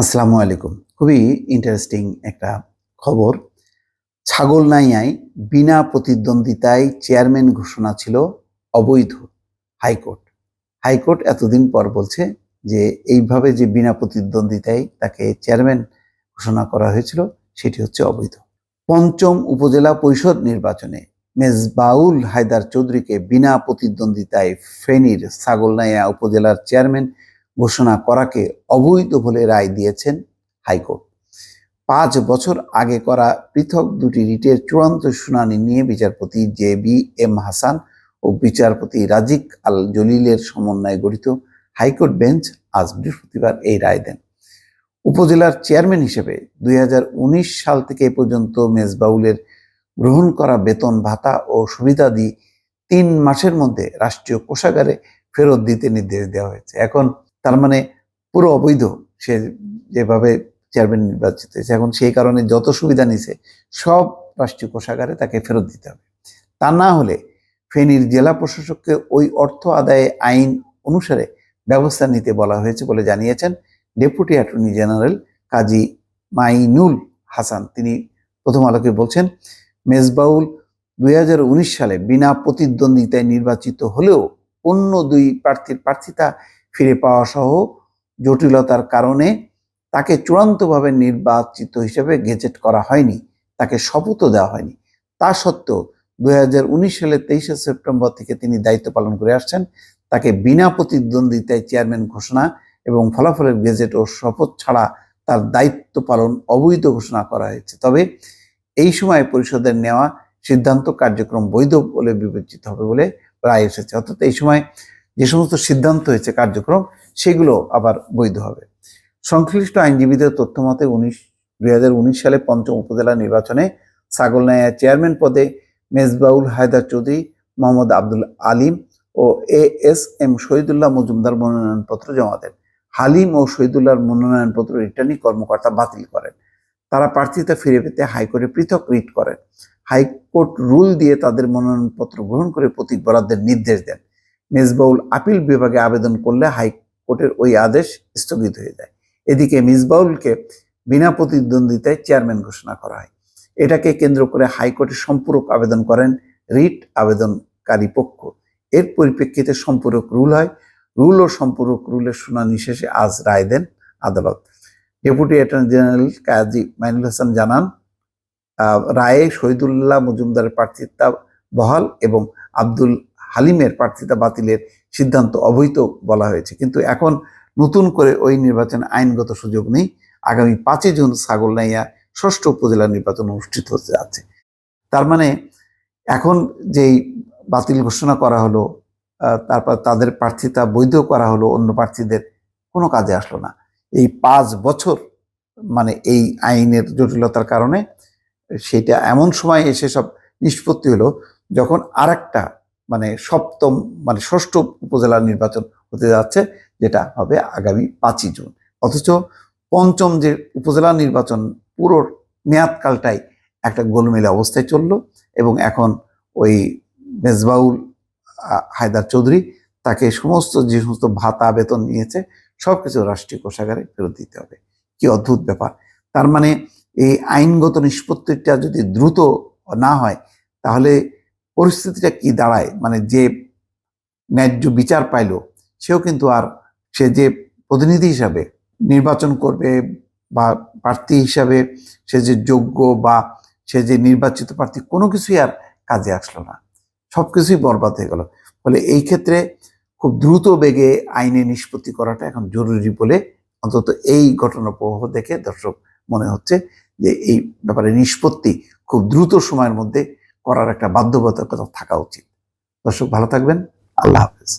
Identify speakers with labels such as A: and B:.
A: আসসালামু আলাইকুম। খুবই ইন্টারেস্টিং একটা খবর। ছাগলনাইয়ায় বিনা প্রতিদ্বন্দ্বিতায় চেয়ারম্যান ঘোষণা ছিল অবৈধ হাইকোর্ট। হাইকোর্ট এতদিন পর বলছে যে এইভাবে যে বিনা প্রতিদ্বন্দ্বিতায় তাকে চেয়ারম্যান ঘোষণা করা হয়েছিল, সেটি হচ্ছে অবৈধ। পঞ্চম উপজেলা পরিষদ নির্বাচনে মেজবাউল হায়দার চৌধুরীকে বিনা প্রতিদ্বন্দ্বিতায় ফেনীর ছাগলনাইয়া উপজেলার চেয়ারম্যান ঘোষণা করাকে অবৈধ বলে রায় দিয়েছেন হাইকোর্ট। পাঁচ বছর আগে করা পৃথক দুটি রিটের চূড়ান্ত শুনানি নিয়ে বিচারপতি জে বি এম হাসান ও বিচারপতি রাজিক আল জলিলের সমন্বয়ে গঠিত হাইকোর্ট বেঞ্চ আজ বৃহস্পতিবার এই রায় দেন। উপজেলার চেয়ারম্যান হিসেবে দুই হাজার উনিশ সাল থেকে পর্যন্ত মেজবাউলের গ্রহণ করা বেতন ভাতা ও সুবিধাদি তিন মাসের মধ্যে রাষ্ট্রীয় কোষাগারে ফেরত দিতে নির্দেশ দেওয়া হয়েছে। এখন তার মানে পুরো অবৈধ সে যেভাবে চেয়ারম্যান নির্বাচিত হয়েছে। এখন সেই কারণে যত সুবিধা নিছে, সব রাষ্ট্রীয় কোষাগারে তাকে ফেরত দিতে হবে। তা না হলে ফেনীর জেলা প্রশাসককে ওই অর্থ আদায়ে আইন অনুসারে ব্যবস্থা নিতে বলা হয়েছে বলে জানিয়েছেন deputy attorney general Kazi Mainul Hasan. তিনি প্রথম আলোকে বলছেন, মেজবাউল দুই হাজার উনিশ সালে বিনা প্রতিদ্বন্দ্বিতায় নির্বাচিত হলেও অন্য দুই প্রার্থীর প্রার্থিতা ফিরে পাওয়া সহ জটিলতার কারণে তাকে চূড়ান্তভাবে নির্বাচিত হিসেবে গেজেট করা হয়নি, তাকে শপথও দেওয়া হয়নি। তা সত্ত্বেও দুই সালের তেইশে সেপ্টেম্বর থেকে তিনি দায়িত্ব পালন করে আসছেন। তাকে বিনা প্রতিদ্বন্দ্বিতায় চেয়ারম্যান ঘোষণা এবং ফলাফলের গেজেট ও শপথ ছাড়া তার দায়িত্ব পালন অবৈধ ঘোষণা করা হয়েছে। তবে এই সময় পরিষদের নেওয়া সিদ্ধান্ত কার্যক্রম বৈধ বলে বিবেচিত হবে বলে রায় এসেছে। অর্থাৎ এই সময় যে সমস্ত সিদ্ধান্ত হয়েছে কার্যক্রম, সেগুলো আবার বৈধ হবে। সংশ্লিষ্ট আইনজীবীদের তথ্য মতে উনিশ, দুই সালে পঞ্চম উপজেলা নির্বাচনে ছাগলনাইয়া চেয়ারম্যান পদে মেজবাউল হায়দার চৌধুরী, মোহাম্মদ আব্দুল আলিম ও A S M Shahidullah Majumder মনোনয়নপত্র জমা দেন। হালিম ও শহীদুল্লাহর মনোনয়নপত্র রিটার্নিং কর্মকর্তা বাতিল করেন। তারা প্রার্থিতা ফিরে পেতে হাইকোর্টে পৃথক রিট করেন। হাইকোর্ট রুল দিয়ে তাদের মনোনয়নপত্র গ্রহণ করে প্রতীক বরাদ্দের নির্দেশ দেন। মেজবাউল আপিল বিভাগে আবেদন করলে হাইকোর্টের ওই আদেশ স্থগিত হয়ে যায়। এদিকে মিসবাউলকে বিনা প্রতিদ্বন্দ্বিতায় চেয়ারম্যান ঘোষণা করা হয়। এটাকে কেন্দ্র করে হাইকোর্টে সম্পূরক আবেদন করেন রিট আবেদনকারী পক্ষ। এর পরিপ্রেক্ষিতে সম্পূরক রুল হয়। রুল ও সম্পূরক রুলের শুনানি শেষে আজ রায় দেন আদালত। Deputy attorney general Kazi Mainul Hasan জানান রায়ে শহীদুল্লাহ মজুমদারের প্রার্থিতা বহাল এবং আব্দুল হালিমের প্রার্থিতা বাতিলের সিদ্ধান্ত অবৈধ বলা হয়েছে। কিন্তু এখন নতুন করে ওই নির্বাচনে আইনগত সুযোগ নেই। আগামী পাঁচই জুন ছাগলনাইয়া ষষ্ঠ উপজেলা নির্বাচন অনুষ্ঠিত হতে যাচ্ছে। তার মানে এখন যেই বাতিল ঘোষণা করা হলো তারপর তাদের প্রার্থিতা বৈধ করা হলো, অন্য প্রার্থীদের কোনো কাজে আসলো না। এই পাঁচ বছর মানে এই আইনের জটিলতার কারণে সেটা এমন সময় এসে সব নিষ্পত্তি হলো, যখন আরেকটা মানে সপ্তম মানে ষষ্ঠ উপজেলা নির্বাচন হতে যাচ্ছে, যেটা হবে আগামী পাঁচই জুন। অথচ পঞ্চম যে উপজেলা নির্বাচন, পুরো মেয়াদকালটাই একটা গোলমেলে অবস্থায় চলল এবং এখন ওই মেজবাউল হায়দার চৌধুরী তাকে সমস্ত, যে সমস্ত ভাতা, বেতন নিয়েছে সব কিছু রাষ্ট্রীয় কোষাগারে ফেরত দিতে হবে। কি অদ্ভুত ব্যাপার। তার মানে এই আইনগত নিষ্পত্তিটা যদি দ্রুত না হয়, তাহলে পরিস্থিতিটা কি দাঁড়ায়? মানে যে ন্যায্য বিচার পাইলো, সেও কিন্তু আর সে যে প্রতিনিধি হিসাবে নির্বাচন করবে বা প্রার্থী হিসাবে সে যে যোগ্য বা সে যে নির্বাচিত প্রার্থী, কোনো কিছুই আর কাজে আসলো না। সব কিছুই বরবাদ হয়ে গেল। ফলে এই ক্ষেত্রে খুব দ্রুত বেগে আইনে নিষ্পত্তি করাটা এখন জরুরি বলে অন্তত এই ঘটনা প্রবাহ দেখে দর্শক মনে হচ্ছে যে এই ব্যাপারে নিষ্পত্তি খুব দ্রুত সময়ের মধ্যে করার একটা বাধ্যবাধকতা থাকা উচিত। দর্শক ভালো থাকবেন। আল্লাহ হাফেজ।